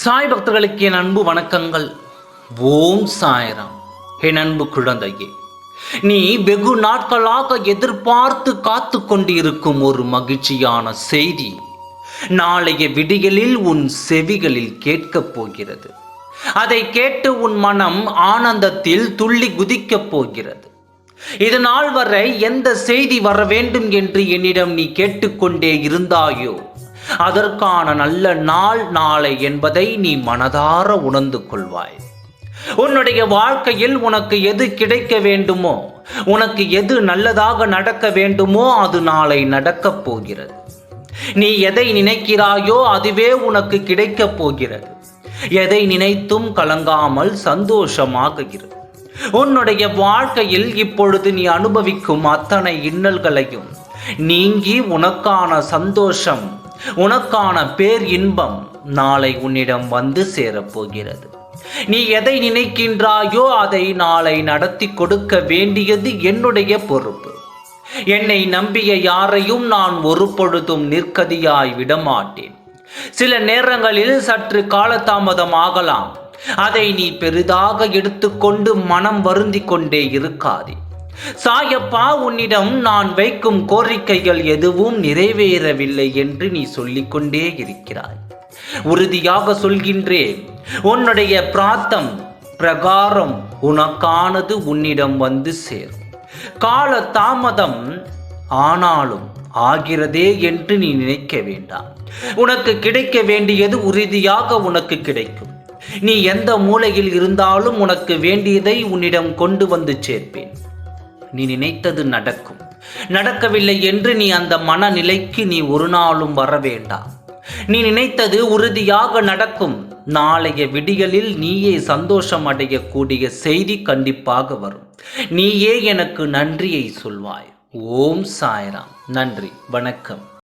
சாய் பக்தர்களுக்கு என் அன்பு வணக்கங்கள். ஓம் சாய்ராம். என் அன்பு குழந்தையே நீ வெகு நாட்களாக எதிர்பார்த்து காத்து கொண்டிருக்கும் ஒரு மகிழ்ச்சியான செய்தி நாளைய விடிகளில் உன் செவிகளில் கேட்கப் போகிறது. அதை கேட்டு உன் மனம் ஆனந்தத்தில் துள்ளி குதிக்கப் போகிறது. இது நாள் வரை எந்த செய்தி வர வேண்டும் என்று என்னிடம் நீ கேட்டுக்கொண்டே இருந்தாயோ அதற்கான நல்ல நாள் நாளை என்பதை நீ மனதார உணர்ந்து கொள்வாய். உன்னுடைய வாழ்க்கையில் உனக்கு எது கிடைக்க வேண்டுமோ உனக்கு எது நல்லதாக நடக்க வேண்டுமோ அது நாளை நடக்கப் போகிறது. நீ எதை நினைக்கிறாயோ அதுவே உனக்கு கிடைக்கப் போகிறது. எதை நினைத்தும் கலங்காமல் சந்தோஷமாக இரு. உன்னுடைய வாழ்க்கையில் இப்பொழுது நீ அனுபவிக்கும் அத்தனை இன்னல்களையும் நீங்கி உனக்கான சந்தோஷம் உனக்கான பேர் இன்பம் நாளை உன்னிடம் வந்து சேரப்போகிறது. நீ எதை நினைக்கின்றாயோ அதை நாளை நடத்தி கொடுக்க வேண்டியது என்னுடைய பொறுப்பு. என்னை நம்பிய யாரையும் நான் ஒரு பொழுதும் நிற்கதியாய் விடமாட்டேன். சில நேரங்களில் சற்று காலதாமதம் ஆகலாம். அதை நீ பெரிதாக எடுத்துக்கொண்டு மனம் வருந்தி கொண்டே இருக்காதே. சாயப்பா உன்னிடம் நான் வைக்கும் கோரிக்கைகள் எதுவும் நிறைவேறவில்லை என்று நீ சொல்லிக்கொண்டே இருக்கிறாய். உறுதியாக சொல்கின்றேன் உன்னுடைய பிராத்தம் பிரகாரம் உனக்கானது உன்னிடம் வந்து சேரும். கால தாமதம் ஆனாலும் ஆகிறதே என்று நீ நினைக்க வேண்டாம். உனக்கு கிடைக்க வேண்டியது உறுதியாக உனக்கு கிடைக்கும். நீ எந்த மூலையில் இருந்தாலும் உனக்கு வேண்டியதை உன்னிடம் கொண்டு வந்து சேர்ப்பேன். நீ நினைத்தது நடக்கும். நடக்கவில்லை என்று நீ அந்த மனநிலைக்கு நீ ஒரு நாளும் வர வேண்டாம் நீ நினைத்தது உறுதியாக நடக்கும். நாளைய விடியலில் நீயே சந்தோஷம் அடையக்கூடிய செய்தி கண்டிப்பாக வரும். நீயே எனக்கு நன்றியை சொல்வாய். ஓம் சாய்ராம். நன்றி. வணக்கம்.